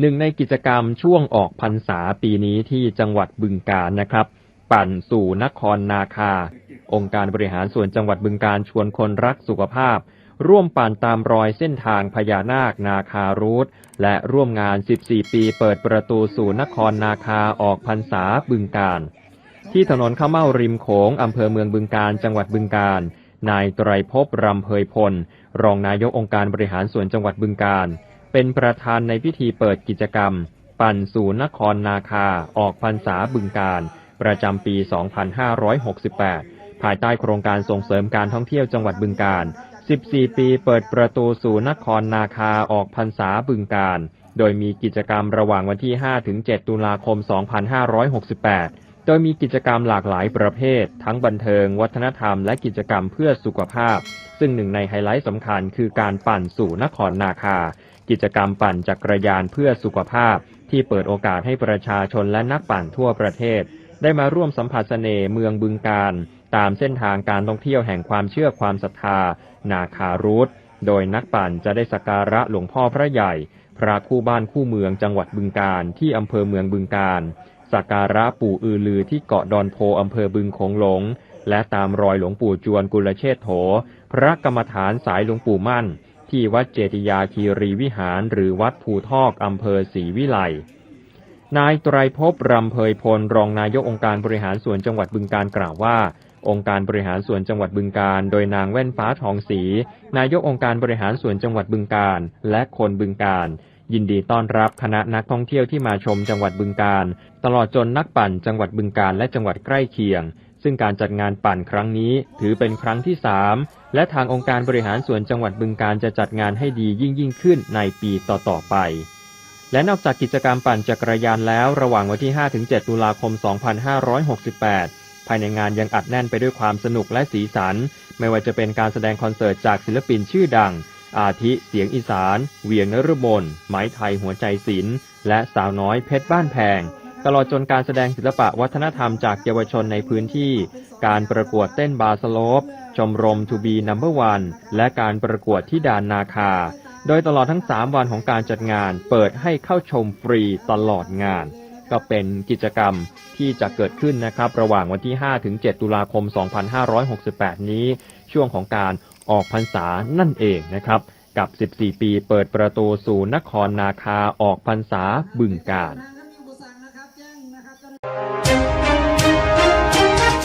หนึ่งในกิจกรรมช่วงออกพรรษาปีนี้ที่จังหวัดบึงกาฬนะครับ ปั่นสู่นครนาคา องค์การบริหารส่วนจังหวัดบึงกาฬชวนคนรักสุขภาพ ร่วมปั่นตามรอยเส้นทางพญานาคนาคารูทและร่วมงาน 14 ปีเปิดประตูสู่นครนาคาออกพรรษาบึงกาฬที่ถนนข้าวเม่าริมโขงอำเภอเมืองบึงกาฬจังหวัดบึงกาฬนายไตรภพรำเพยพล รองนายกองค์การบริหารส่วนจังหวัดบึงกาฬ เป็นประธานในพิธีเปิดกิจกรรม ปั่นสู่นครนาคา ออกพรรษาบึงกาฬประจำปี 2568 ภายใต้โครงการส่งเสริมการท่องเที่ยวจังหวัดบึงกาฬ14 ปีเปิดประตูสู่นครนาคาออกพรรษาบึงกาฬโดยมีกิจกรรมระหว่างวันที่ 5-7 ตุลาคม 2568โดยมีกิจกรรมหลากหลายประเภท ทั้งบันเทิง วัฒนธรรม และกิจกรรมเพื่อสุขภาพ ซึ่งหนึ่งในไฮไลท์สำคัญคือการปั่นสู่นครนาคา กิจกรรมปั่นจักรยานเพื่อสุขภาพ ที่เปิดโอกาสให้ประชาชนและนักปั่นทั่วประเทศ ได้มาร่วมสัมผัสเสน่ห์เมืองบึงการ ตามเส้นทางการท่องเที่ยวแห่งความเชื่อความศรัทธา นาคารูทโดยนักปั่นจะได้สักการะหลวงพ่อพระใหญ่ พระคู่บ้านคู่เมืองจังหวัดบึงการที่อำเภอเมืองบึงการสักการะปู่อือลือที่เกาะดอนโพอำเภอบึงโขงหลง และตามรอยหลวงปู่จวนกุลเชษโถ พระกรรมฐานสายหลวงปู่มั่น ที่วัดเจติยาคีรีวิหารหรือวัดภูทอกอำเภอศรีวิไลนายไตรภพรำเพยพลรองนายกองค์การบริหารส่วนจังหวัดบึงการกล่าวว่า องค์การบริหารส่วนจังหวัดบึงการ โดยนางแว่นฟ้าทองศรีนายกองค์การบริหารส่วนจังหวัดบึงการ และคนบึงการ ยินดีต้อนรับคณะนักท่องเที่ยวที่มาชมจังหวัดบึงการ ตลอดจนนักปั่นจังหวัดบึงการและจังหวัดใกล้เคียง ซึ่งการจัดงานปั่นครั้งนี้ถือเป็นครั้งที่ 3 และทางองค์การบริหารส่วนจังหวัดบึงการจะจัดงานให้ดียิ่งยิ่งขึ้นในปีต่อๆไป และนอกจากกิจกรรมปั่นจักรยานแล้วระหว่างวันที่ 5-7 ตุลาคม 2568 ภายในงานยังอัดแน่นไปด้วยความสนุกและสีสัน ไม่ว่าจะเป็นการแสดงคอนเสิร์ตจากศิลปินชื่อดัง อาทิเสียงอีสาน เวียงนฤมลไม้ไทยหัวใจศิลป์และสาวน้อยเพชรบ้านแพง ตลอดจนการแสดงศิลปะวัฒนธรรมจากเยาวชนในพื้นที่ การประกวดเต้นบาสโลป ชมรมทูบีนัมเบอร์วันและการประกวดที่ดานนาคา โดยตลอดทั้ง 3 วันของการจัดงาน เปิดให้เข้าชมฟรีตลอดงาน ก็เป็นกิจกรรมที่จะเกิดขึ้นนะครับ ระหว่างวันที่5-7ตุลาคม 2568 นี้ ช่วงของการออกพรรษานั่นเองนะครับ กับ 14 ปีเปิดประตูสู่นครนาคาออกพรรษาบึงการ